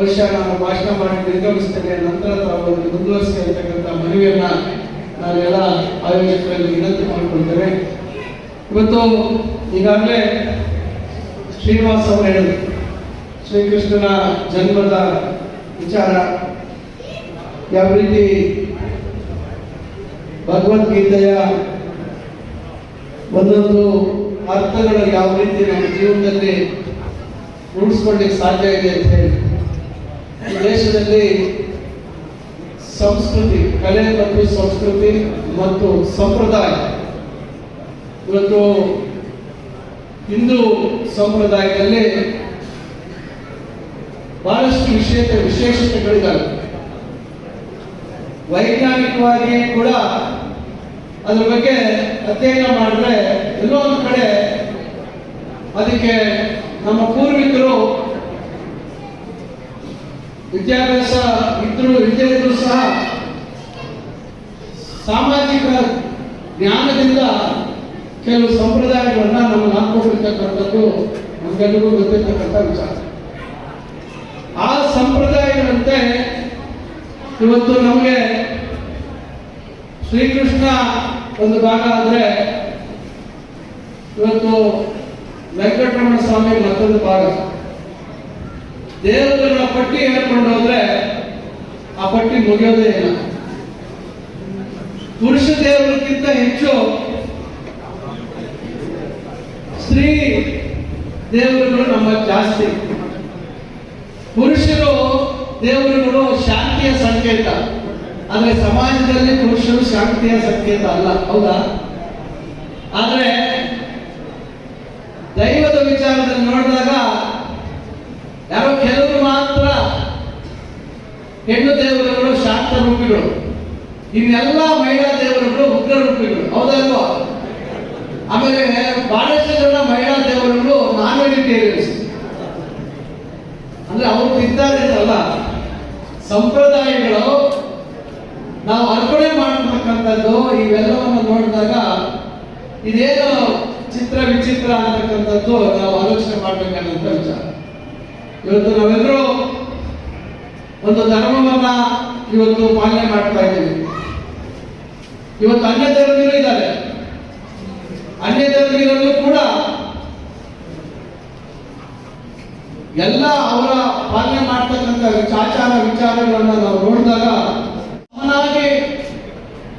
ಬಹುಶಃ ನಾನು ಭಾಷಣ ಮಾಡಿ ನಿರ್ಗಮಿಸ್ತೇನೆ ನಂತರ ತಾವು ಮುಂದುವರಿಸ್ತಾ ಮುಂದುವರಿಸಿರ್ತಕ್ಕಂಥ ಮನವಿಯನ್ನ ನಾವೆಲ್ಲ ಆಯೋಜಕರಲ್ಲಿ ವಿನಂತಿ ಮಾಡಿಕೊಳ್ತೇವೆ. ಇವತ್ತು ಈಗಾಗಲೇ ಶ್ರೀನಿವಾಸ ಅವರು ಹೇಳಿದರು, ಶ್ರೀಕೃಷ್ಣನ ಜನ್ಮದ ವಿಚಾರ. ಯಾವ ರೀತಿ ಭಗವದ್ಗೀತೆಯ ಒಂದೊಂದು ಅರ್ಥಗಳು ಯಾವ ರೀತಿ ನಮ್ಮ ಜೀವನದಲ್ಲಿ ರೂಢಿಸ್ಕೊಳ್ಳಿಕ್ಕೆ ಸಾಧ್ಯ ಇದೆ ಅಂತ ಹೇಳಿ. ದೇಶದಲ್ಲಿ ಸಂಸ್ಕೃತಿ, ಕಲೆ ಮತ್ತು ಸಂಸ್ಕೃತಿ ಮತ್ತು ಸಂಪ್ರದಾಯ. ಇವತ್ತು ಹಿಂದೂ ಸಂಪ್ರದಾಯದಲ್ಲಿ ಬಹಳಷ್ಟು ವಿಶೇಷ ವಿಶೇಷತೆಗಳಿದ್ದಾವೆ. ವೈಜ್ಞಾನಿಕವಾಗಿ ಕೂಡ ಅದ್ರ ಬಗ್ಗೆ ಅಧ್ಯಯನ ಮಾಡಿದ್ರೆ ಎಲ್ಲೋ ಒಂದು ಕಡೆ ಅದಕ್ಕೆ ನಮ್ಮ ಪೂರ್ವಿಕರು ವಿದ್ಯಾಭ್ಯಾಸ ಇದ್ರು ಇದ್ರು ಸಹ ಸಾಮಾಜಿಕ ಜ್ಞಾನದಿಂದ ಕೆಲವು ಸಂಪ್ರದಾಯಗಳನ್ನ ನಾವು ಹಾಕೊಂಡಿರ್ತಕ್ಕಂಥದ್ದು ನಮಗೆಲ್ಲರಿಗೂ ಗೊತ್ತಿರ್ತಕ್ಕಂಥ ವಿಚಾರ. ಆ ಸಂಪ್ರದಾಯಗಳಂತೆ ಇವತ್ತು ನಮಗೆ ಶ್ರೀಕೃಷ್ಣ ಒಂದು ಭಾಗ ಆದರೆ ಇವತ್ತು ವೆಂಕಟರಮಣ ಸ್ವಾಮಿ ಮತ್ತೊಂದು ಭಾಗ. ದೇವರುಗಳ ಪಟ್ಟಿ ಹೇಳ್ಕೊಂಡು ಹೋದ್ರೆ ಆ ಪಟ್ಟಿ ಮುಗಿಯೋದೇ ಇಲ್ಲ. ಪುರುಷ ದೇವರಿಗಿಂತ ಹೆಚ್ಚು ಸ್ತ್ರೀ ದೇವರುಗಳು ನಮ್ಮ ಜಾಸ್ತಿ. ಪುರುಷರು ದೇವರುಗಳು ಶಾಂತಿಯ ಸಂಕೇತ. ಆದ್ರೆ ಸಮಾಜದಲ್ಲಿ ಪುರುಷರು ಶಾಂತಿಯ ಸಂಕೇತ ಅಲ್ಲ, ಹೌದಾ? ಆದ್ರೆ ದೈವದ ವಿಚಾರದಲ್ಲಿ ನೋಡಿದಾಗ ಯಾರೋ ಕೆಲವರು ಮಾತ್ರ ಹೆಣ್ಣು ದೇವರುಗಳು ಶಾಂತ ರೂಪಿಗಳು. ಇನ್ನೆಲ್ಲ ಮಹಿಳಾ ದೇವರುಗಳು ಉಗ್ರ ರೂಪಿಗಳು. ಹೌದಲ್ವಾ ಆಮೇಲೆ ಬಹಳಷ್ಟು ಜನ ಮಹಿಳಾ ದೇವರುಗಳು ನಾನ್ ಅಂದ್ರೆ ಅವರು ಇದ್ದಾರೆ ಅಲ್ಲ ಸಂಪ್ರದಾಯಗಳು ನಾವು ಅರ್ಪಣೆ ಮಾಡತಕ್ಕಂಥದ್ದು ಇವೆಲ್ಲವನ್ನು ನೋಡಿದಾಗ ಇದೇನು ಚಿತ್ರ ವಿಚಿತ್ರ ಅಂತಕ್ಕಂಥದ್ದು ನಾವು ಆಲೋಚನೆ ಮಾಡ್ಬೇಕಾದಂತ ವಿಚಾರ. ಇವತ್ತು ನಾವೆಲ್ಲರೂ ಒಂದು ಧರ್ಮವನ್ನ ಇವತ್ತು ಪಾಲನೆ ಮಾಡ್ತಾ ಇದ್ದೀವಿ. ಇವತ್ತು ಅನ್ಯ ಧರ್ಮಿಗಳು ಇದ್ದಾರೆ. ಅನ್ಯ ಧರ್ಮಿಗಳಲ್ಲೂ ಕೂಡ ಎಲ್ಲ ಅವರ ಪಾಲನೆ ಮಾಡ್ತಕ್ಕಂಥ ಆಚಾರ ವಿಚಾರಗಳನ್ನ ನಾವು ನೋಡಿದಾಗ ಸಮನಾಗಿ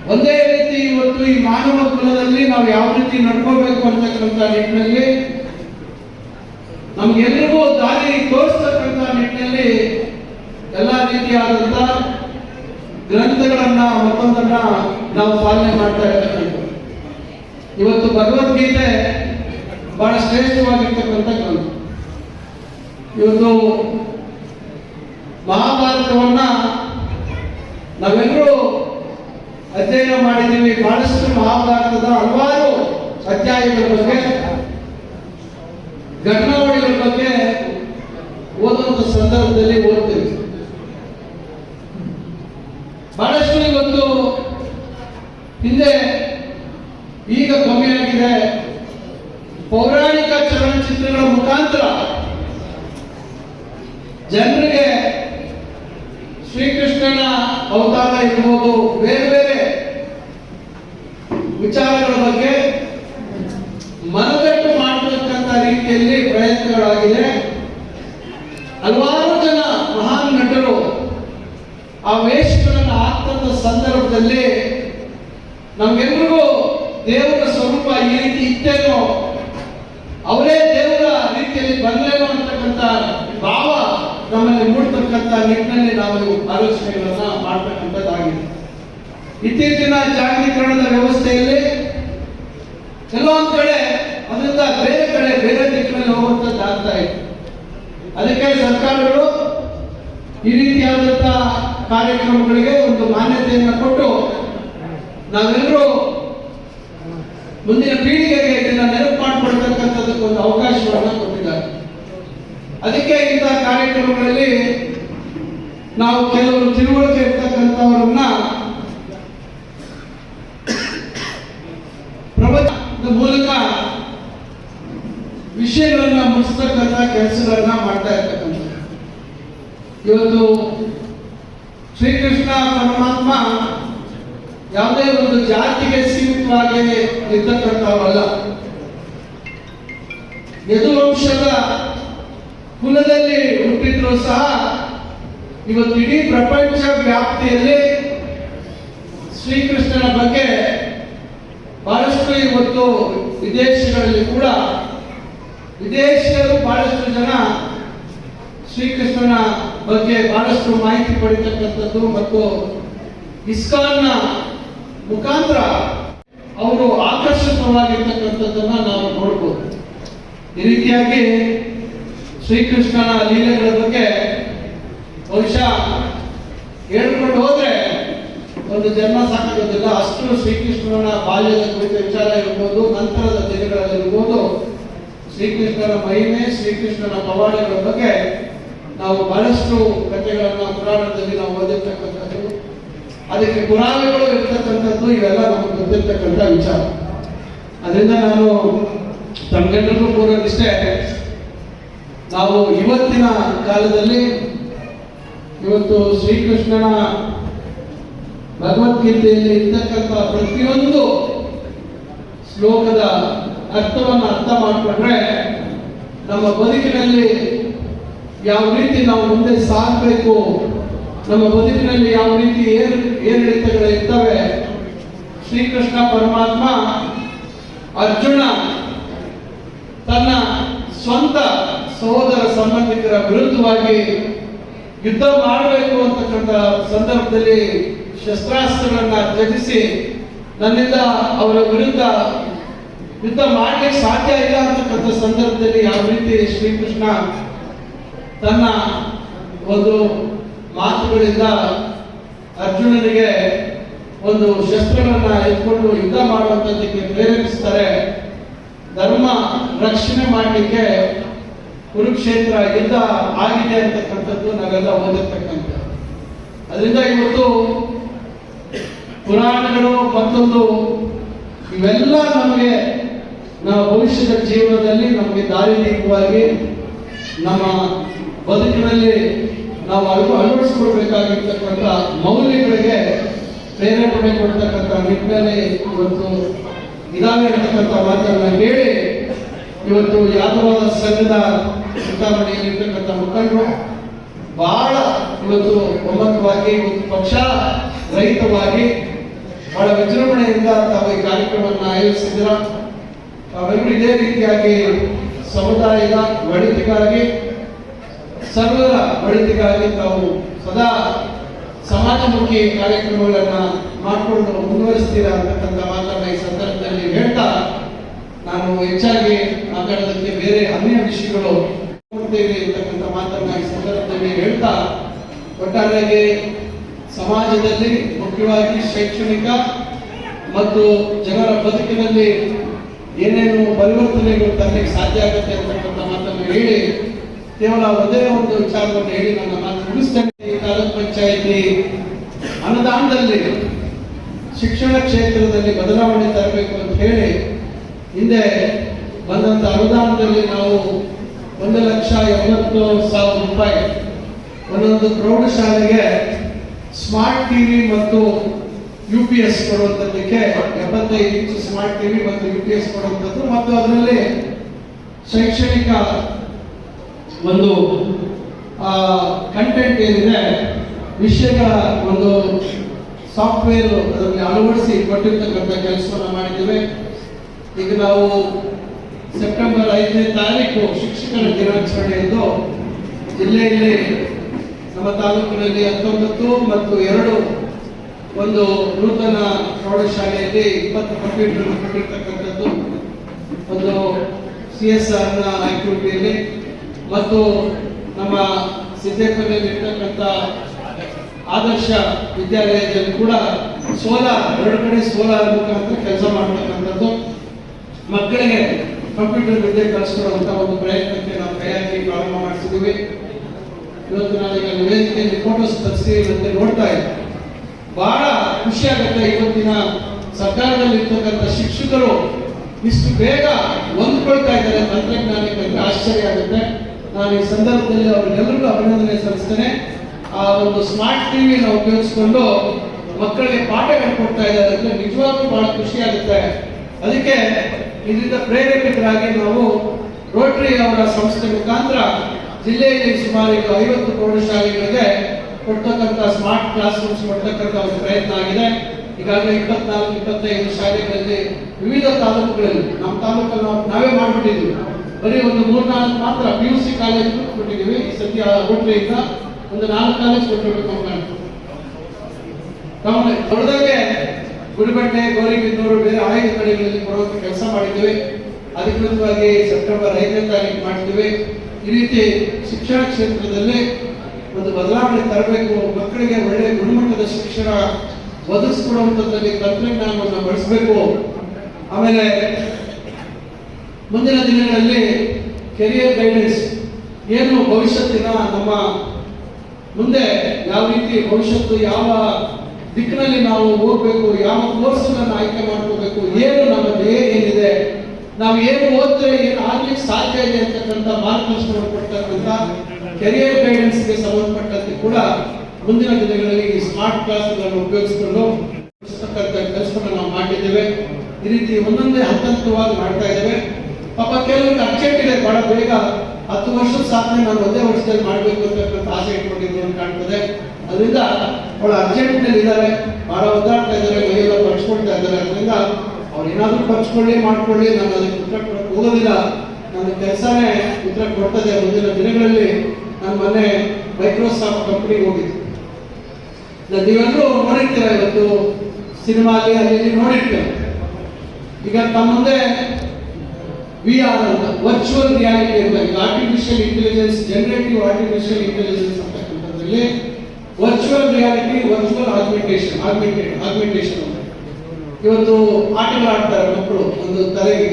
ಒಂದೇ ರೀತಿ ಇವತ್ತು ಈ ಮಾನವ ಕುಲದಲ್ಲಿ ನಾವು ಯಾವ ರೀತಿ ನಡ್ಕೋಬೇಕು ಅಂತಕ್ಕಂಥ ನಿಟ್ಟಿನಲ್ಲಿ ನಮ್ಗೆಲ್ರಿಗೂ ದಾರಿ ತೋರಿಸ್ತಕ್ಕಂಥ ನಿಟ್ಟಿನಲ್ಲಿ ಎಲ್ಲ ರೀತಿಯಾದಂಥ ಗ್ರಂಥಗಳನ್ನ ಮತ್ತೊಂದನ್ನ ನಾವು ಪಾಲನೆ ಮಾಡ್ತಾ ಇರ್ತಕ್ಕಂಥ ಇವತ್ತು ಭಗವದ್ಗೀತೆ ಬಹಳ ಶ್ರೇಷ್ಠವಾಗಿರ್ತಕ್ಕಂಥ ಗ್ರಂಥ. ಇವತ್ತು ಮಹಾಭಾರತವನ್ನ ನಾವೆಲ್ಲರೂ ಅಧ್ಯಯನ ಮಾಡಿದ್ದೀವಿ. ಬಹಳಷ್ಟು ಮಹಾಭಾರತದ ಹಲವಾರು ಅಧ್ಯಾಯಗಳ ಬಗ್ಗೆ, ಘಟನಾವಳಿಗಳ ಬಗ್ಗೆ ಓದುವಂತ ಸಂದರ್ಭದಲ್ಲಿ ಓದ್ತೀವಿ ಬಹಳಷ್ಟು ಇವತ್ತು ಹಿಂದೆ ಈಗ ಕಮ್ಮಿಯಾಗಿದೆ ಪೌರಾಣಿಕ ಚಲನಚಿತ್ರಗಳ ಮುಖಾಂತರ ಜನರಿಗೆ ಶ್ರೀಕೃಷ್ಣನ ಅವತಾರ ಇರ್ಬೋದು ಬೇರೆ ಬೇರೆ ವಿಚಾರಗಳ ಬಗ್ಗೆ ಮನದಟ್ಟು ಮಾಡತಕ್ಕಂಥ ರೀತಿಯಲ್ಲಿ ಪ್ರಯತ್ನಗಳಾಗಿದೆ ಹಲವಾರು ಜನ ಮಹಾನ್ ನಟರು ಆ ವೇಷಗಳನ್ನು ಹಾಕ್ತಂತ ಸಂದರ್ಭದಲ್ಲಿ ನಮ್ಗೆಲ್ರಿಗೂ ದೇವರ ಸ್ವರೂಪ ಈ ರೀತಿ ಇತ್ತೇನೋ, ಅವರೇ ದೇವರ ರೀತಿಯಲ್ಲಿ ಬಂದ್ರೇನೋ ಅಂತಕ್ಕಂಥ ಭಾವ ನಮ್ಮಲ್ಲಿ ಮೂಡ್ತಕ್ಕಂಥ ನಿಟ್ಟಿನಲ್ಲಿ ನಾವು ಆಲೋಚನೆಗಳನ್ನ ಮಾಡ್ತಕ್ಕಂಥದ್ದಾಗಿದೆ. ಇತ್ತೀಚಿನ ಜಾಗತೀಕರಣದ ವ್ಯವಸ್ಥೆಯಲ್ಲಿ ಕೆಲವೊಂದು ಕಡೆ ಅದರಿಂದ ಬೇರೆ ಕಡೆ ಬೇರೆ ದಿಕ್ಕಿನಲ್ಲಿ ಹೋಗುವಂಥದ್ದು ಆಗ್ತಾ ಇದೆ. ಅದಕ್ಕೆ ಸರ್ಕಾರಗಳು ಈ ರೀತಿಯಾದಂಥ ಕಾರ್ಯಕ್ರಮಗಳಿಗೆ ಒಂದು ಮಾನ್ಯತೆಯನ್ನು ಕೊಟ್ಟು ನಾವೆಲ್ಲರೂ ಮುಂದಿನ ಪೀಳಿಗೆಗೆ ಇದನ್ನು ನೆನಪು ಮಾಡಿಕೊಡ್ತಕ್ಕಂಥದ್ದಕ್ಕೆ ಒಂದು ಅವಕಾಶವನ್ನು ಕೊಟ್ಟಿದ್ದಾರೆ. ಅದಕ್ಕೆ ಇಂಥ ಕಾರ್ಯಕ್ರಮಗಳಲ್ಲಿ ನಾವು ಕೆಲವರು ತಿಳುವಳಿಕೆ ಇರ್ತಕ್ಕಂಥವರನ್ನ ಪ್ರವಚನದ ಮೂಲಕ ವಿಷಯಗಳನ್ನ ಮುಗಿಸ್ತಕ್ಕಂಥ ಕೆಲಸಗಳನ್ನ ಮಾಡ್ತಾ ಇರ್ತಕ್ಕಂಥ ಇವತ್ತು ಶ್ರೀಕೃಷ್ಣ ಪರಮಾತ್ಮ ಯಾವುದೇ ಒಂದು ಜಾತಿಗೆ ಸೀಮಿತವಾಗಿ ಇರ್ತಕ್ಕಂಥವಲ್ಲ. ಯದುವಂಶದ ಕುಲದಲ್ಲಿ ಹುಟ್ಟಿದ್ರು ಸಹ ಇವತ್ತು ಇಡೀ ಪ್ರಪಂಚ ವ್ಯಾಪ್ತಿಯಲ್ಲಿ ಶ್ರೀಕೃಷ್ಣನ ಬಗ್ಗೆ ಬಹಳಷ್ಟು ಇವತ್ತು ವಿದೇಶಗಳಲ್ಲಿ ಕೂಡ ವಿದೇಶಿಯರು ಬಹಳಷ್ಟು ಜನ ಶ್ರೀಕೃಷ್ಣನ ಬಗ್ಗೆ ಬಹಳಷ್ಟು ಮಾಹಿತಿ ಪಡಿತಕ್ಕಂಥದ್ದು ಮತ್ತು ಇಸ್ಕಾನ್ನ ಮುಖಾಂತರ ಅವರು ಆಕರ್ಷಿತವಾಗಿರ್ತಕ್ಕಂಥದ್ದನ್ನ ನಾವು ನೋಡ್ಬೋದು. ಈ ರೀತಿಯಾಗಿ ಶ್ರೀಕೃಷ್ಣನ ಲೀಲೆಗಳ ಬಗ್ಗೆ ಬಹುಶಃ ಹೇಳ್ಕೊಂಡು ಹೋದ್ರೆ ಒಂದು ಜನ್ಮ ಸಾಕಾಗೋದಿಲ್ಲ ಅಷ್ಟು ಶ್ರೀಕೃಷ್ಣನ ಬಾಲ್ಯದ ಕುರಿತ ವಿಚಾರ ಇರ್ಬೋದು, ನಂತರದ ದಿನಗಳಲ್ಲಿರ್ಬೋದು ಶ್ರೀಕೃಷ್ಣನ ಮಹಿಮೆ, ಶ್ರೀಕೃಷ್ಣನ ಪವಾಡಗಳ ಬಗ್ಗೆ ನಾವು ಬಹಳಷ್ಟು ಕಥೆಗಳನ್ನು ಪುರಾಣದಲ್ಲಿ ನಾವು ಓದಿರ್ತಕ್ಕಂಥದ್ದು. ಅದಕ್ಕೆ ಪುರಾಣಗಳು ಇರ್ತಕ್ಕಂಥದ್ದು ಇವೆಲ್ಲ ನಮಗೆ ಗೊತ್ತಿರ್ತಕ್ಕಂಥ ವಿಚಾರ. ಅದರಿಂದ ನಾನು ತಮ್ಗೆಲ್ಲರಿಗೂ ಪೂರ್ವದಿಷ್ಟೇ ನಾವು ಇವತ್ತಿನ ಕಾಲದಲ್ಲಿ ಇವತ್ತು ಶ್ರೀಕೃಷ್ಣನ ಭಗವದ್ಗೀತೆಯಲ್ಲಿ ಇರ್ತಕ್ಕಂಥ ಪ್ರತಿಯೊಂದು ಶ್ಲೋಕದ ಅರ್ಥವನ್ನು ಅರ್ಥ ಮಾಡಿಕೊಂಡ್ರೆ ನಮ್ಮ ಬದುಕಿನಲ್ಲಿ ಯಾವ ರೀತಿ ನಾವು ಮುಂದೆ ಸಾಗಬೇಕು, ನಮ್ಮ ಬದುಕಿನಲ್ಲಿ ಯಾವ ರೀತಿ ಏರು ಏರಿಳಿತಗಳಿರ್ತವೆ ಶ್ರೀಕೃಷ್ಣ ಪರಮಾತ್ಮ ಅರ್ಜುನ ತನ್ನ ಸ್ವಂತ ಸಹೋದರ ಸಂಬಂಧಿಕರ ವಿರುದ್ಧವಾಗಿ ಯುದ್ಧ ಮಾಡಬೇಕು ಅಂತಕ್ಕಂಥ ಸಂದರ್ಭದಲ್ಲಿ ಶಸ್ತ್ರಾಸ್ತ್ರಗಳನ್ನ ತ್ಯಜಿಸಿ, ನನ್ನಿಂದ ಅವರ ವಿರುದ್ಧ ಯುದ್ಧ ಮಾಡಲಿಕ್ಕೆ ಸಾಧ್ಯ ಇಲ್ಲ ಅಂತಕ್ಕಂಥ ಸಂದರ್ಭದಲ್ಲಿ ಯಾವ ರೀತಿ ಶ್ರೀಕೃಷ್ಣ ತನ್ನ ಒಂದು ಮಾತುಗಳಿಂದ ಅರ್ಜುನನಿಗೆ ಒಂದು ಶಸ್ತ್ರಗಳನ್ನ ಎತ್ಕೊಂಡು ಯುದ್ಧ ಮಾಡುವಂಥದ್ದಕ್ಕೆ ಪ್ರೇರೇಪಿಸ್ತಾರೆ. ಧರ್ಮ ರಕ್ಷಣೆ ಮಾಡಲಿಕ್ಕೆ ಕುರುಕ್ಷೇತ್ರ ಯುದ್ಧ ಆಗಿದೆ ಅಂತಕ್ಕಂಥದ್ದು ನಾವೆಲ್ಲ ಓದಿರ್ತಕ್ಕಂಥ ಅದರಿಂದ ಇವತ್ತು ಪುರಾಣಗಳು ಮತ್ತೊಂದು ಇವೆಲ್ಲ ನಮಗೆ ನಮ್ಮ ಭವಿಷ್ಯದ ಜೀವನದಲ್ಲಿ ನಮಗೆ ದಾರಿದೀಪವಾಗಿ ನಮ್ಮ ಬದುಕಿನಲ್ಲಿ ನಾವು ಅಳವ, ಅಳವಡಿಸ್ಕೊಳ್ಬೇಕಾಗಿರ್ತಕ್ಕಂಥ ಮೌಲ್ಯಗಳಿಗೆ ಪ್ರೇರೇಪಣೆ ಕೊಡ್ತಕ್ಕಂಥ ನಿಟ್ಟಿನಲ್ಲಿ ಇವತ್ತು ಇದಾವೆ ಇರತಕ್ಕಂಥ ಮಾತನ್ನ ಹೇಳಿ ಇವತ್ತು ಯಾದವಾದ ಸಂಘದ ಚಿಂತಾಮಣಿಯಲ್ಲಿ ಇರ್ತಕ್ಕಂಥ ಮುಖಂಡರು ಬಹಳ ಇವತ್ತು ಒಮ್ಮತವಾಗಿ ಇವತ್ತು ಪಕ್ಷ ರಹಿತವಾಗಿ ಬಹಳ ವಿಜೃಂಭಣೆಯಿಂದ ತಾವು ಈ ಕಾರ್ಯಕ್ರಮವನ್ನು ಆಯೋಜಿಸಿದ್ರು ತಾವೆಲ್ಲರೂ ಇದೇ ರೀತಿಯಾಗಿ ಸಮುದಾಯದ ಒಳಿತಿಗಾಗಿ ಸರ್ವರ ಒಳಿತಿಗಾಗಿ ತಾವು ಸದಾ ಸಮಾಜಮುಖಿ ಕಾರ್ಯಕ್ರಮಗಳನ್ನು ಮಾಡಿಕೊಂಡು ಮುಂದುವರಿಸ್ತೀರಾ ಅಂತಕ್ಕಂಥ ಮಾತನ್ನ ಈ ಸಂದರ್ಭದಲ್ಲಿ ಹೇಳ್ತಾ ನಾನು ಹೆಚ್ಚಾಗಿ ಮಾತಾಡೋದಕ್ಕೆ ಬೇರೆ ಅನ್ಯ ವಿಷಯಗಳು ಅಂತಕ್ಕಂಥ ಮಾತನ್ನ ಈ ಸಂದರ್ಭದಲ್ಲಿ ಹೇಳ್ತಾ ಒಟ್ಟಾರೆಯಾಗಿ ಸಮಾಜದಲ್ಲಿ ಮುಖ್ಯವಾಗಿ ಶೈಕ್ಷಣಿಕ ಮತ್ತು ಜನರ ಬದುಕಿನಲ್ಲಿ ಏನೇನು ಪರಿವರ್ತನೆಗಳು ತರಲಿಕ್ಕೆ ಸಾಧ್ಯ ಆಗುತ್ತೆ ಅಂತಕ್ಕಂಥ ಮಾತನ್ನು ಹೇಳಿ ಕೇವಲ ಒಂದೇ ಒಂದು ವಿಚಾರವನ್ನು ಹೇಳಿ ನನ್ನ ಮಾತು ಮುಗಿಸ್ತೇನೆ. ತಾಲೂಕ್ ಪಂಚಾಯಿತಿ ಅನುದಾನದಲ್ಲಿ ಶಿಕ್ಷಣ ಕ್ಷೇತ್ರದಲ್ಲಿ ಬದಲಾವಣೆ ತರಬೇಕು ಅಂತ ಹೇಳಿ ಹಿಂದೆ ಬಂದಂತ ಅನುದಾನದಲ್ಲಿ ನಾವು ಒಂದು ಲಕ್ಷ ಎಂಬತ್ತು ಸಾವಿರ ರೂಪಾಯಿ ಒಂದೊಂದು ಪ್ರೌಢಶಾಲೆಗೆ ಸ್ಮಾರ್ಟ್ ಟಿವಿ ಮತ್ತು ಯು ಪಿ ಎಸ್ ಕೊಡುವಂಥದ್ದಕ್ಕೆ ಎಪ್ಪತ್ತೈದು ಇಂಚು ಸ್ಮಾರ್ಟ್ ಟಿವಿ ಮತ್ತು ಯು ಪಿ ಎಸ್ ಕೊಡುವಂಥದ್ದು ಮತ್ತು ಅದರಲ್ಲಿ ಶೈಕ್ಷಣಿಕ ಒಂದು ಕಂಟೆಂಟ್ ಏನಿದೆ, ವಿಷಯಗಳ ಒಂದು ಸಾಫ್ಟ್ವೇರ್ ಅದರಲ್ಲಿ ಅಳವಡಿಸಿ ಕೊಟ್ಟಿರ್ತಕ್ಕಂಥ ಕೆಲಸವನ್ನು ಮಾಡಿದ್ದೇವೆ. ಈಗ ನಾವು ಸೆಪ್ಟೆಂಬರ್ ಐದನೇ ತಾರೀಕು ಶಿಕ್ಷಕರ ದಿನಾಚರಣೆಯಂದು ಜಿಲ್ಲೆಯಲ್ಲಿ ನಮ್ಮ ತಾಲೂಕಿನಲ್ಲಿ ಹತ್ತೊಂಬತ್ತು ಮತ್ತು ಎರಡು ಒಂದು ನೂತನ ಪ್ರೌಢಶಾಲೆಯಲ್ಲಿ ಇಪ್ಪತ್ತು ಕಂಪ್ಯೂಟರ್ ಕೊಟ್ಟಿರ್ತಕ್ಕಂಥದ್ದು. ಒಂದು ಸಿ ಎಸ್ ಆರ್ನ ಆಕ್ಟಿವಿಟಿಯಲ್ಲಿ ಮತ್ತು ನಮ್ಮ ಸಿದ್ದೇಪುರದಲ್ಲಿರ್ತಕ್ಕಂಥ ಆದರ್ಶ ವಿದ್ಯಾಲಯದಲ್ಲಿ ಕೂಡ ಸೋಲಾರ್, ಎರಡು ಕಡೆ ಸೋಲಾರ್ ಮುಖಾಂತರ ಕೆಲಸ ಮಾಡ್ತಕ್ಕಂಥದ್ದು. ಮಕ್ಕಳಿಗೆ ಕಂಪ್ಯೂಟರ್ ವಿದ್ಯೆ ಕಲಿಸ್ಕೊಡುವಂತ ಒಂದು ಪ್ರಯತ್ನಕ್ಕೆ ನಾವು ಕೈಯಾಗಿ ಪ್ರಾರಂಭ ಮಾಡಿಸಿದ್ದೀವಿ. ಇವತ್ತು ನಾವೀಗ ವೇದಿಕೆಯಲ್ಲಿ ಫೋಟೋಸ್ ತರಿಸಿ ಮತ್ತೆ ನೋಡ್ತಾ ಇದ್ದೀವಿ ಬಹಳ ಖುಷಿಯಾಗುತ್ತೆ ಇವತ್ತಿನ ಸರ್ಕಾರದಲ್ಲಿ ಇರ್ತಕ್ಕಂಥ ಶಿಕ್ಷಕರು ಇಷ್ಟು ಬೇಗ ಹೊಂದ್ಕೊಳ್ತಾ ಇದ್ದಾರೆ. ತಂತ್ರಜ್ಞಾನಕ್ಕೆ ಆಶ್ಚರ್ಯ ಆಗುತ್ತೆ. ನಾನು ಈ ಸಂದರ್ಭದಲ್ಲಿ ಅವರಿಗೆಲ್ಲರಿಗೂ ಅಭಿನಂದನೆ ಸಲ್ಲಿಸ್ತೇನೆ. ಆ ಒಂದು ಸ್ಮಾರ್ಟ್ ಟಿವಿನ ಉಪಯೋಗಿಸ್ಕೊಂಡು ಮಕ್ಕಳಿಗೆ ಪಾಠ ಕೊಡ್ತಾ ಇದ್ದಾರೆ. ಅಂದ್ರೆ ನಿಜವಾಗ್ಲೂ ಬಹಳ ಖುಷಿ ಆಗುತ್ತೆ ಅದಕ್ಕೆ ಇದರಿಂದ ಪ್ರೇರೇಪಿತರಾಗಿ ನಾವು ರೋಟರಿ ಅವರ ಸಂಸ್ಥೆ ಮುಖಾಂತರ ಜಿಲ್ಲೆಯಲ್ಲಿ ಸುಮಾರು ಈಗ ಐವತ್ತು ಪ್ರೌಢಶಾಲೆಗಳಿಗೆ ಕೊಡ್ತಕ್ಕಂಥ ಸ್ಮಾರ್ಟ್ ಕ್ಲಾಸ್ ರೂಮ್ಸ್ ಕೊಡ್ತಕ್ಕಂಥ ಒಂದು ಪ್ರಯತ್ನ ಆಗಿದೆ. ಈಗಾಗಲೇ ಇಪ್ಪತ್ನಾಲ್ಕು, ಇಪ್ಪತ್ತೈದು ಶಾಲೆಗಳಲ್ಲಿ ವಿವಿಧ ತಾಲೂಕುಗಳಲ್ಲಿ, ನಮ್ಮ ತಾಲೂಕಲ್ಲಿ ನಾವು ನಾವೇ ಮಾಡ್ಬಿಟ್ಟಿದ್ವಿ ಬರೀ ಒಂದು ಮೂರ್ನಾಲ್ಕು ಮಾತ್ರ ಪಿ ಯು ಸಿ ಕಾಲೇಜ್ ಕೊಟ್ಟಿದ್ದೀವಿ. ಸದ್ಯ ಇಂದ ಒಂದು ನಾಲ್ಕು ಕಾಲೇಜ್ ಕೊಟ್ಟಿರ್ಬೇಕು ದೊಡ್ಡದಾಗೆ ಗುಡಿಬಂಡೆ ಗೌರಿಬಿದ್ದೂರು ಬೇರೆ ಆಯ್ದ ಕಡೆಗಳಲ್ಲಿ ಕೊಡುವಂತ ಕೆಲಸ ಮಾಡಿದ್ದೇವೆ. ಅಧಿಕೃತವಾಗಿ ಸೆಪ್ಟೆಂಬರ್ ಐದನೇ ತಾರೀಕು ಮಾಡ್ತೀವಿ. ಈ ರೀತಿ ಶಿಕ್ಷಣ ಕ್ಷೇತ್ರದಲ್ಲಿ ಒಂದು ಬದಲಾವಣೆ ತರಬೇಕು. ಮಕ್ಕಳಿಗೆ ಒಳ್ಳೆ ಗುಣಮಟ್ಟದ ಶಿಕ್ಷಣ ಒದಗಿಸ್ಕೊಡುವಂಥದ್ದಲ್ಲಿ ತಂತ್ರಜ್ಞಾನವನ್ನು ಬಳಸಬೇಕು. ಆಮೇಲೆ ಮುಂದಿನ ದಿನಗಳಲ್ಲಿ ಕೆರಿಯರ್ ಗೈಡೆನ್ಸ್ ಏನು ಭವಿಷ್ಯತ್ತಿನ ನಮ್ಮ ಮುಂದೆ ಯಾವ ರೀತಿ ಭವಿಷ್ಯತ್ತು, ಯಾವ ದಿಕ್ಕಿನಲ್ಲಿ ನಾವು ಹೋಗ್ಬೇಕು, ಯಾವ ಕೋರ್ಸ್ ಅನ್ನು ಆಯ್ಕೆ ಮಾಡ್ಕೋಬೇಕು, ಏನು ನಮ್ಮ ಧ್ಯೇಯ ಏನಿದೆ, ನಾವು ಏನು ಓದಿದ್ರೆ ಏನು ಆಗ್ಲಿಕ್ಕೆ ಸಾಧ್ಯ ಇದೆ ಅಂತಕ್ಕಂಥ ಮಾರ್ಗದರ್ಶನ ಕೊಡ್ತಕ್ಕಂಥ ಕೆರಿಯರ್ ಗೈಡೆನ್ಸ್ಗೆ ಸಂಬಂಧಪಟ್ಟಂತೆ ಕೂಡ ಮುಂದಿನ ದಿನಗಳಲ್ಲಿ ಈ ಸ್ಮಾರ್ಟ್ ಕ್ಲಾಸ್ಗಳನ್ನು ಉಪಯೋಗಿಸಿಕೊಂಡು ಕೆಲಸವನ್ನು ನಾವು ಮಾಡಿದ್ದೇವೆ. ಈ ರೀತಿ ಒಂದೊಂದೇ ಹಂತ ಹಂತವಾಗಿ ಮಾಡ್ತಾ ಇದ್ದೇವೆ. ಪಾಪ ಕೆಲವೊಂದು ಅರ್ಜೆಂಟ್ ಇದೆ, ಬಹಳ ಬೇಗ ಹತ್ತು ವರ್ಷದ ಸಾಧನೆ ನಾನು ಒಂದೇ ವರ್ಷದಲ್ಲಿ ಮಾಡಬೇಕು ಅಂತಕ್ಕಂಥ ಆಸೆ ಇಟ್ಕೊಂಡಿದ್ರು ಅಂತ ಕಾಣ್ತದೆ. ಅದರಿಂದ ಅವಳು ಅರ್ಜೆಂಟ್ನಲ್ಲಿ ಇದ್ದಾರೆ, ಬಹಳ ಒದ್ದಾಡ್ತಾ ಇದ್ದಾರೆ ಮೈಯೆಲ್ಲ ಪರ್ಚ್ಕೊಳ್ತಾ ಇದ್ದಾರೆ. ಅದರಿಂದ ಅವ್ರು ಏನಾದ್ರೂ ಪರ್ಚ್ಕೊಳ್ಳಿ, ಮಾಡ್ಕೊಳ್ಳಿ, ನಾನು ಅದಕ್ಕೆ ಉತ್ತರ ಕೊಡಕ್ಕೆ ಹೋಗೋದಿಲ್ಲ. ನನ್ನ ಕೆಲಸನೇ ಉತ್ತರ ಕೊಡ್ತದೆ. ಮುಂದಿನ ದಿನಗಳಲ್ಲಿ ನಾನು ಮೊನ್ನೆ ಮೈಕ್ರೋಸಾಫ್ಟ್ ಕಂಪ್ನಿಗೆ ಹೋಗಿದ್ದೆ. ನಾನು ನೀವೆಲ್ಲರೂ ನೋಡಿರ್ತೀರ ಇವತ್ತು ಸಿನಿಮಾ ಅಲ್ಲಿ ಅಲ್ಲಿ ನೋಡಿರ್ತೀರ. ಈಗ ತಮ್ಮ ಮುಂದೆ ವಿ ಆರ್ ಅಂತ ವರ್ಚುವಲ್ ರಿಯಾಲಿಟಿ ಈಗ artificial intelligence generative artificial intelligence ಅಂತಕ್ಕಂಥದ್ರಲ್ಲಿ virtual reality virtual augmentation augmented augmentation ಇವತ್ತು ಆಟಗಳು ಆಡ್ತಾರೆ ಮಕ್ಕಳು, ಒಂದು ತಲೆಗೆ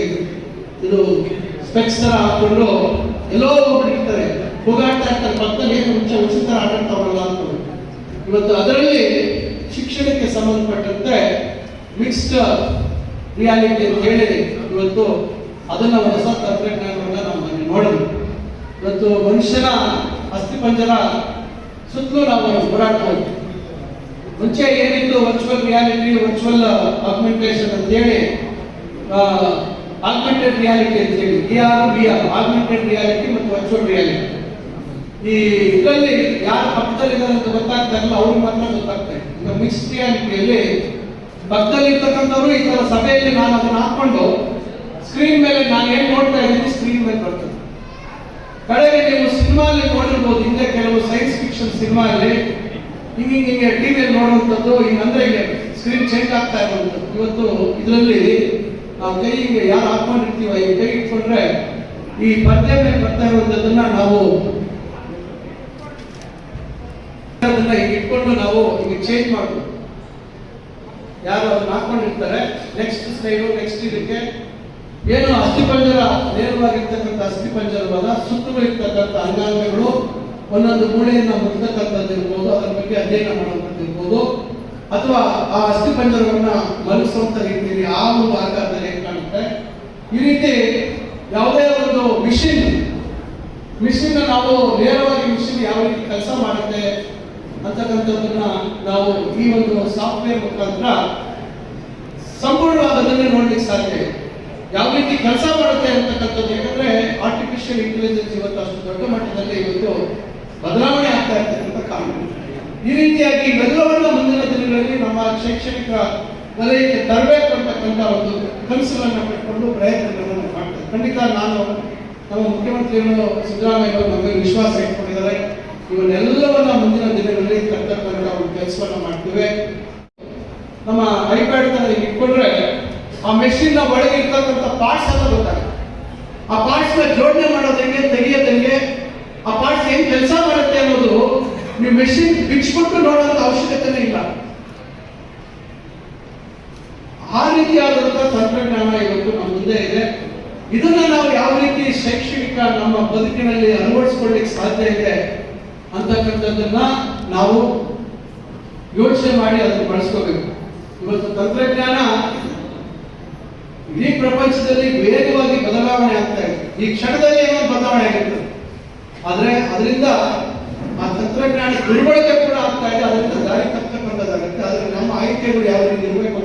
ಇದು ಸ್ಪೆಕ್ಸ್ ತರ ಹಾಕೊಂಡು ಎಲ್ಲೋ ಹೋಗ್ಬಿಟ್ಟಿರ್ತಾರೆ. ಹೋಗಾಡ್ತಾ ಇರ್ತಾರೆ, ಪಕ್ಕದಲ್ಲಿ ಏನು ಮುಂಚೆ ಉಚಿತ ತರ ಆಟಾಡ್ತಾವಲ್ಲ ಅಂತ. ಇವತ್ತು ಅದರಲ್ಲಿ ಶಿಕ್ಷಣಕ್ಕೆ ಸಂಬಂಧಪಟ್ಟಂತೆ ಮಿಕ್ಸ್ಡ್ ರಿಯಾಲಿಟಿ ಅಂತ ಹೇಳಿ ಇವತ್ತು ಅದನ್ನ ಹೊಸ ತಂತ್ರಜ್ಞಾನವನ್ನ ನಾವು ಅಲ್ಲಿ ನೋಡೋದು ಇವತ್ತು ಮನುಷ್ಯನ ಅಸ್ಥಿಪಂಜರ ಸುತ್ತಲೂ ನಾವು ಹೋರಾಟ ಮುಂಚೆ ಏನಿತ್ತು ವರ್ಚುವಲ್ ರಿಯಾಲಿಟಿ ವರ್ಚುವಲ್ ಆಗ್ಮೆಂಟೇಷನ್ ಅಂತ ಹೇಳಿ ಆಗ್ಮೆಂಟೆಡ್ ರಿಯಾಲಿಟಿ ಅಂತ ಹೇಳಿ V R B R augmented reality ಮತ್ತು ವರ್ಚುವಲ್ ರಿಯಾಲಿಟಿ ಈ ಇದರಲ್ಲಿ ಯಾರು ಪಕ್ಕದಲ್ಲಿದ್ದಾರೆ ಅಂತ ಗೊತ್ತಾಗ್ತಾ ಇಲ್ಲ, ಅವ್ರಿಗೆ ಮಾತ್ರ ಗೊತ್ತಾಗ್ತಾ ಇದೆ ಮಿಕ್ಸ್ ರಿಯಾಲಿಟಿಯಲ್ಲಿ ಪಕ್ಕದಲ್ಲಿ ಇರ್ತಕ್ಕಂಥವ್ರು ಈ ತರ ಸಭೆಯಲ್ಲಿ ನಾನು ಅದನ್ನ ಹಾಕೊಂಡು ಸ್ಕ್ರೀನ್ ಮೇಲೆ ನಾನು ಏನು ನೋಡ್ತಾ ಇದ್ದೀನಿ ಸ್ಕ್ರೀನ್ ಮೇಲೆ ಬರ್ತದೆ. ಕಡೆಗೆ ನೀವು ಸಿನಿಮಾಲಿ ನೋಡಿರ್ಬೋದು, ಹಿಂದೆ ಕೆಲವು ಸೈನ್ಸ್ ಫಿಕ್ಷನ್ ಸಿನಿಮಾ ಅಲ್ಲಿ ಹಿಂಗೆ ಹಿಂಗೆ ಟಿವಿಯಲ್ಲಿ ನೋಡುವಂಥದ್ದು ಹಿಂಗಂದ್ರೆ ಹಿಂಗೆ ಸ್ಕ್ರೀನ್ ಚೇಂಜ್ ಆಗ್ತಾ ಇರುವಂಥದ್ದು. ಇವತ್ತು ಇದರಲ್ಲಿ ನಾವು ಕೈ ಯಾರು ಹಾಕೊಂಡಿರ್ತೀವ, ಈ ಕೈ ಇಟ್ಕೊಂಡ್ರೆ ಈ ಪರ್ದೆ ಮೇಲೆ ಬರ್ತಾ ಇರುವಂಥದ್ದನ್ನ ನಾವು ಅದನ್ನ ಈಗ ಇಟ್ಕೊಂಡು ನಾವು ಈಗ ಚೇಂಜ್ ಮಾಡ್ಬೋದು. ಯಾರು ಅದನ್ನ ಹಾಕೊಂಡಿರ್ತಾರೆ ನೆಕ್ಸ್ಟ್ ಸ್ಲೈಡು ನೆಕ್ಸ್ಟ್ ಇದಕ್ಕೆ ಏನು ಅಸ್ಥಿಪಂಜರ ನೇರವಾಗಿರ್ತಕ್ಕಂಥ ಅಸ್ಥಿಪಂಜರವಲ್ಲ ಸುತ್ತಲೂ ಇರ್ತಕ್ಕಂಥ ಅಂಗಾಂಗಗಳು, ಒಂದೊಂದು ಮೂಳೆಯನ್ನು ಮುಟ್ಟತಕ್ಕಂಥದ್ದು ಇರ್ಬೋದು, ಅದರ ಬಗ್ಗೆ ಅಧ್ಯಯನ ಮಾಡುವಂಥದ್ದು ಇರ್ಬೋದು. ಅಥವಾ ಆ ಅಸ್ಥಿಪಂಜರವನ್ನ ಮಲಗಿಸುವಂತ ರೀತಿಯಲ್ಲಿ ಆ ಒಂದು ಆಕಾರದಲ್ಲಿ ಕಾಣುತ್ತೆ? ಈ ರೀತಿ ಯಾವುದೇ ಒಂದು ಮಿಷಿನ್ ಮಿಷಿನ್ ನಾವು ನೇರವಾಗಿ ಮಿಷಿನ್ ಯಾವ ರೀತಿ ಕೆಲಸ ಮಾಡುತ್ತೆ ಅಂತಕ್ಕಂಥದ್ದನ್ನ ನಾವು ಈ ಒಂದು ಸಾಫ್ಟ್ವೇರ್ ಮುಖಾಂತರ ಸಂಪೂರ್ಣವಾದದನ್ನೇ ನೋಡ್ಲಿಕ್ಕೆ ಸಾಧ್ಯ ಯಾವ ರೀತಿ ಕೆಲಸ ಮಾಡುತ್ತೆ ಅಂತಕ್ಕಂಥದ್ದು ಯಾಕಂದ್ರೆ ಆರ್ಟಿಫಿಷಿಯಲ್ ಇಂಟೆಲಿಜೆನ್ಸ್ ಇವತ್ತು ಅಷ್ಟು ದೊಡ್ಡ ಮಟ್ಟದಲ್ಲಿ ಇವತ್ತು ಬದಲಾವಣೆ ಆಗ್ತಾ ಇರ್ತಕ್ಕಂಥ ಕಾರಣ. ಈ ರೀತಿಯಾಗಿ ಇವೆಲ್ಲವನ್ನು ಮುಂದಿನ ದಿನಗಳಲ್ಲಿ ನಮ್ಮ ಶೈಕ್ಷಣಿಕ ವಲಯಕ್ಕೆ ತರಬೇಕು ಅಂತಕ್ಕಂಥ ಒಂದು ಕನಸುಗಳನ್ನು ಪಟ್ಕೊಂಡು ಪ್ರಯತ್ನಗಳನ್ನು ಮಾಡ್ತಾರೆ ಖಂಡಿತ ನಾನು ನಮ್ಮ ಮುಖ್ಯಮಂತ್ರಿಗಳು ಸಿದ್ದರಾಮಯ್ಯ ನಮಗೆ ವಿಶ್ವಾಸ ಇಟ್ಕೊಂಡಿದ್ದಾರೆ. ಇವನ್ನೆಲ್ಲವನ್ನ ಮುಂದಿನ ದಿನಗಳಲ್ಲಿ ತರ್ತಕ್ಕಂಥ ಒಂದು ಕೆಲಸವನ್ನು ಮಾಡ್ತೇವೆ. ನಮ್ಮ ಐಪ್ಯಾಡ್ ತರ ಇಟ್ಕೊಂಡ್ರೆ ಆ ಮೆಷಿನ್ನ ಒಳಗೆ ಇರ್ತಕ್ಕಂಥ ಪಾರ್ಟ್ಸ್ ಎಲ್ಲ ಗೊತ್ತಾಗುತ್ತೆ. ಆ ಪಾರ್ಟ್ಸ್ನ ಜೋಡಣೆ ಮಾಡೋದಂಗೆ ತೆಗೆಯೋದಂಗೆ ಆ ಪಾರ್ಟ್ಸ್ ಏನ್ ಕೆಲಸ ಮಾಡುತ್ತೆ ಅನ್ನೋದು ನೀವು ಮೆಷಿನ್ ಬಿಚ್ಚಿಬಿಟ್ಟು ನೋಡೋಂಥ ಅವಶ್ಯಕತೆನೇ ಇಲ್ಲ. ಆ ರೀತಿಯಾದಂತಹ ತಂತ್ರಜ್ಞಾನ ಇವತ್ತು ನಮ್ಮ ಮುಂದೆ ಇದೆ. ಇದನ್ನ ನಾವು ಯಾವ ರೀತಿ ಶೈಕ್ಷಣಿಕ ನಮ್ಮ ಬದುಕಿನಲ್ಲಿ ಅಳವಡಿಸ್ಕೊಳ್ಳಿಕ್ಕೆ ಸಾಧ್ಯ ಇದೆ ಅಂತಕ್ಕಂಥದ್ದನ್ನ ನಾವು ಯೋಚನೆ ಮಾಡಿ ಅದನ್ನು ಬಳಸ್ಕೋಬೇಕು. ಇವತ್ತು ತಂತ್ರಜ್ಞಾನ ಪ್ರಪಂಚದಲ್ಲಿ ವೇಗವಾಗಿ ಬದಲಾವಣೆ ಆಗ್ತಾ ಇದೆ. ಈ ಕ್ಷಣದಲ್ಲಿ ಏನೋ ಬದಲಾವಣೆ ಆಗಿತ್ತು ಆದ್ರೆ ಅದರಿಂದ ಆ ತಂತ್ರಜ್ಞಾನ ದುರ್ಬಳಕೆ ಕೂಡ ಆಗ್ತಾ ಇದೆ. ಅದರಿಂದ ದಾರಿ ತಪ್ಪತಕ್ಕಂಥದ್ದಾಗುತ್ತೆ ಆದ್ರೆ ನಮ್ಮ ಆಯ್ಕೆಗಳು ಯಾವ ರೀತಿ ಇರಬೇಕು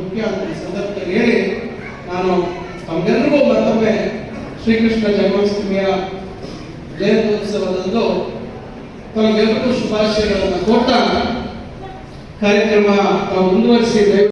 ಮುಖ್ಯ ಅಂತ ಈ ಸಂದರ್ಭದಲ್ಲಿ ಹೇಳಿ ನಾನು ತಮ್ಮೆಲ್ಲರಿಗೂ ಮತ್ತೊಮ್ಮೆ ಶ್ರೀಕೃಷ್ಣ ಜನ್ಮಾಷ್ಟಮಿಯ ಜಯಂತ್ಯೋತ್ಸವದಂದು ತಮಗೆಲ್ಲರಿಗೂ ಶುಭಾಶಯಗಳನ್ನು ಕೊಟ್ಟಾಗ ಕಾರ್ಯಕ್ರಮ ತಾವು